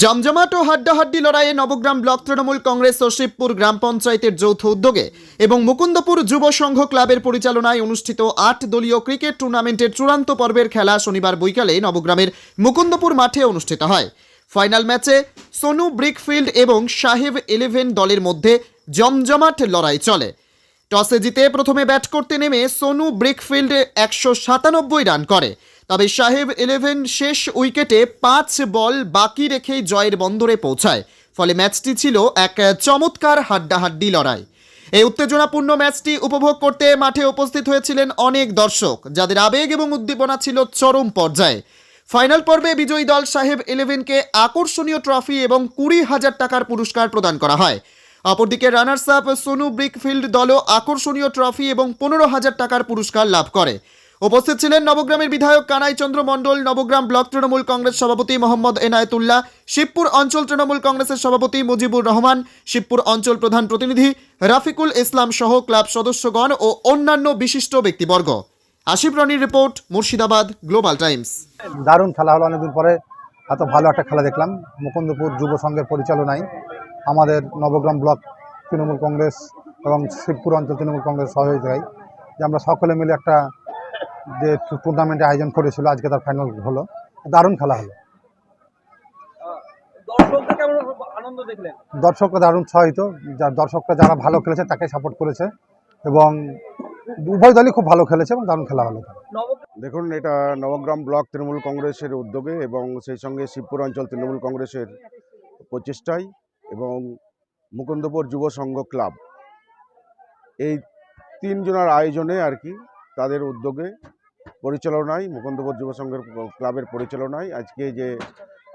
জমজমাট ও হাড্ডাহাড্ডি লড়াইয়ে নবগ্রাম ব্লক তৃণমূল কংগ্রেস ও শিবপুর গ্রাম পঞ্চায়েতের যৌথ উদ্যোগে এবং মুকুন্দপুর যুব সংঘ ক্লাবের পরিচালনায় অনুষ্ঠিত আট দলীয় ক্রিকেট টুর্নামেন্টের চূড়ান্ত পর্বের খেলা শনিবার বৈকালে নবগ্রামের মুকুন্দপুর মাঠে অনুষ্ঠিত হয়। ফাইনাল ম্যাচে সোনু ব্রিকফিল্ড এবং সাহেব ইলেভেন দলের মধ্যে জমজমাট লড়াই চলে। টসে জিতে প্রথমে ব্যাট করতে নেমে সোনু ব্রিকফিল্ড একশো সাতানব্বই রান করে। তবে সাহেব ইলেভেন শেষ উইকেটে পাঁচ বল বাকি রেখেই জয়ের বন্দরে পৌঁছায়। ফলে ম্যাচটি ছিল এক চমৎকার হাড্ডাহাড্ডি লড়াই। এই উত্তেজনাপূর্ণ ম্যাচটি উপভোগ করতে মাঠে উপস্থিত হয়েছিলেন অনেক দর্শক, যাদের আবেগ এবং উদ্দীপনা ছিল চরম পর্যায়ে। ফাইনাল পর্বে বিজয়ী দল সাহেব ইলেভেনকে আকর্ষণীয় ট্রফি এবং কুড়ি হাজার টাকার পুরস্কার প্রদান করা হয়। অপরদিকে রানার্স আপ সোনু ব্রিকফিল্ড দলও আকর্ষণীয় ট্রফি এবং পনেরো হাজার টাকার পুরস্কার লাভ করে। উপস্থিত ছিলেন নবগ্রামের বিধায়ক কানাই চন্দ্র মণ্ডল, নবগ্রাম ব্লক তৃণমূল কংগ্রেস সভাপতি মোহাম্মদ এনায়েতুল্লাহ, শিবপুর অঞ্চল তৃণমূল কংগ্রেসের সভাপতি মুজিবুর রহমান, শিবপুর অঞ্চল প্রধান প্রতিনিধি রাফিকুল ইসলাম সহ ক্লাব সদস্যগণ ও অন্যান্য বিশিষ্ট ব্যক্তিবর্গ। আশিফ রনির রিপোর্ট, মুর্শিদাবাদ, গ্লোবাল টাইমস। দারুণ খেলা হলো অনেকদিন পরে, এত ভালো একটা খেলা দেখলাম। মুকুন্দপুর যুব সংঘের পরিচালনায় আমাদের নবগ্রাম ব্লক তৃণমূল কংগ্রেস এবং শিবপুর অঞ্চল তৃণমূল কংগ্রেস সহযোগিতায় যে আমরা সকলে মিলে একটা যে টুর্নামেন্টের আয়োজন করেছিল আজকে তার ফাইনাল হলো। দারুণ খেলা হলো। দর্শকরা দারুণ উৎসাহিত। যা দর্শকরা যারা ভালো খেলেছে তাকে সাপোর্ট করেছে। এবং উভয় দলই খুব ভালো খেলেছে এবং দারুণ খেলা হলো। দেখুন এটা নবগ্রাম ব্লক তৃণমূল কংগ্রেসের উদ্যোগে এবং সেই সঙ্গে শিবপুর অঞ্চল তৃণমূল কংগ্রেসের প্রচেষ্টায় এবং মুকুন্দপুর যুব সংঘ ক্লাব। এই তিনজনের আয়োজনে আর কি তাদের উদ্যোগে পরিচালনায় মুকুন্দপুর যুব সংঘের ক্লাবের পরিচালনায় আজকে যে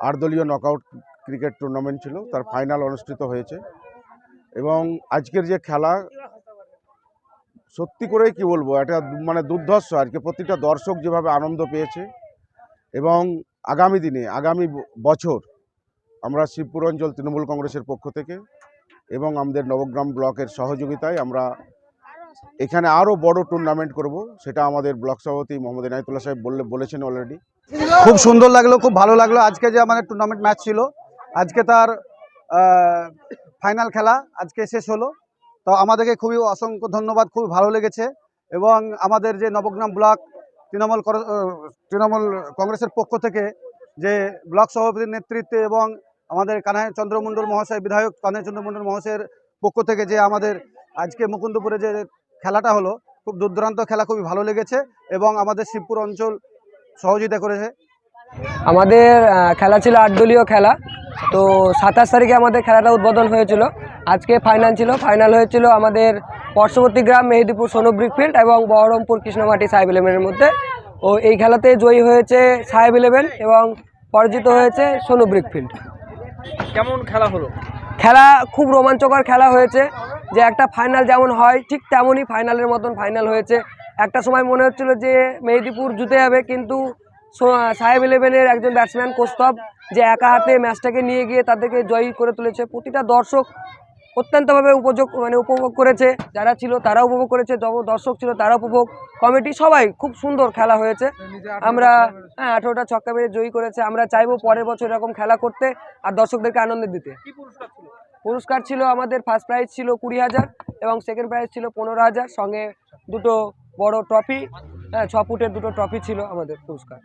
আটদলীয় নকআউট ক্রিকেট টুর্নামেন্ট ছিল, তার ফাইনাল অনুষ্ঠিত হয়েছে। এবং আজকের যে খেলা, সত্যি করেই কি বলব এটা মানে দুর্ধর্ষ আর কি প্রতিটা দর্শক যেভাবে আনন্দ পেয়েছে এবং আগামী দিনে, আগামী বছর আমরা শিবপুর অঞ্চল তৃণমূল কংগ্রেসের পক্ষ থেকে এবং আমাদের নবগ্রাম ব্লকের সহযোগিতায় আমরা এখানে আরও বড় টুর্নামেন্ট করব, সেটা আমাদের ব্লক সভাপতি মোহাম্মদ এনায়তুল্লাহ সাহেব বললে, বলেছেন অলরেডি খুব সুন্দর লাগল, খুব ভালো লাগল। আজকে যে আমাদের টুর্নামেন্ট ম্যাচ ছিল, আজকে তার ফাইনাল খেলা আজকে শেষ হলো। তো আমাদেরকে খুবই অসংখ্য ধন্যবাদ খুবই ভালো লেগেছে। এবং আমাদের যে নবগ্রাম ব্লক তৃণমূল তৃণমূল কংগ্রেসের পক্ষ থেকে যে ব্লক সভাপতির নেতৃত্বে এবং আমাদের কানাই চন্দ্র মণ্ডল মহাশয়, বিধায়ক কানাই চন্দ্র মণ্ডল মহাশয়ের পক্ষ থেকে যে আমাদের আজকে মুকুন্দপুরে যে খেলাটা হলো। খুব দুর্দান্ত খেলা খুবই ভালো লেগেছে এবং আমাদের শিবপুর অঞ্চল সহযোগিতা করেছে। আমাদের খেলা ছিল আটদলীয় খেলা। তো সাতাশ তারিখে আমাদের খেলাটা উদ্বোধন হয়েছিল। আজকে ফাইনাল ছিল। ফাইনাল হয়েছিল আমাদের পার্শ্ববর্তী গ্রাম মেহেদিপুর সোনু ব্রিকফিল্ড এবং বহরমপুর কৃষ্ণমাটি সাহেব ইলেভেনের মধ্যে। ও এই খেলাতে জয়ী হয়েছে সাহেব ইলেভেন এবং পরাজিত হয়েছে সোনু ব্রিকফিল্ড কেমন খেলা হলো? খেলা খুব রোমাঞ্চকর খেলা হয়েছে। যে একটা ফাইনাল যেমন হয়, ঠিক তেমনই ফাইনালের মতন ফাইনাল হয়েছে। একটা সময় মনে হচ্ছিল যে মেহেদিপুর জুতে যাবে, কিন্তু সাহেব ইলেভেনের একজন ব্যাটসম্যান কোস্তব যে একা হাতে ম্যাচটাকে নিয়ে গিয়ে তাদেরকে জয়ী করে তুলেছে। প্রতিটা দর্শক অত্যন্তভাবে উপযোগ মানে উপভোগ করেছে। যারা ছিল তারা উপভোগ করেছে দর্শক ছিল তারা উপভোগ। কমিটি সবাই খুব সুন্দর খেলা হয়েছে। আমরা হ্যাঁ আঠেরোটা ছক্কা মেরে জয়ী করেছে। আমরা চাইব পরের বছর এরকম খেলা করতে আর দর্শকদেরকে আনন্দ দিতে। পুরস্কার ছিল আমাদের ফার্স্ট প্রাইজ ছিল কুড়ি হাজার এবং সেকেন্ড প্রাইজ ছিল পনেরো হাজার। সঙ্গে দুটো বড় ট্রফি হ্যাঁ ছ ফুটের দুটো ট্রফি ছিল আমাদের পুরস্কার।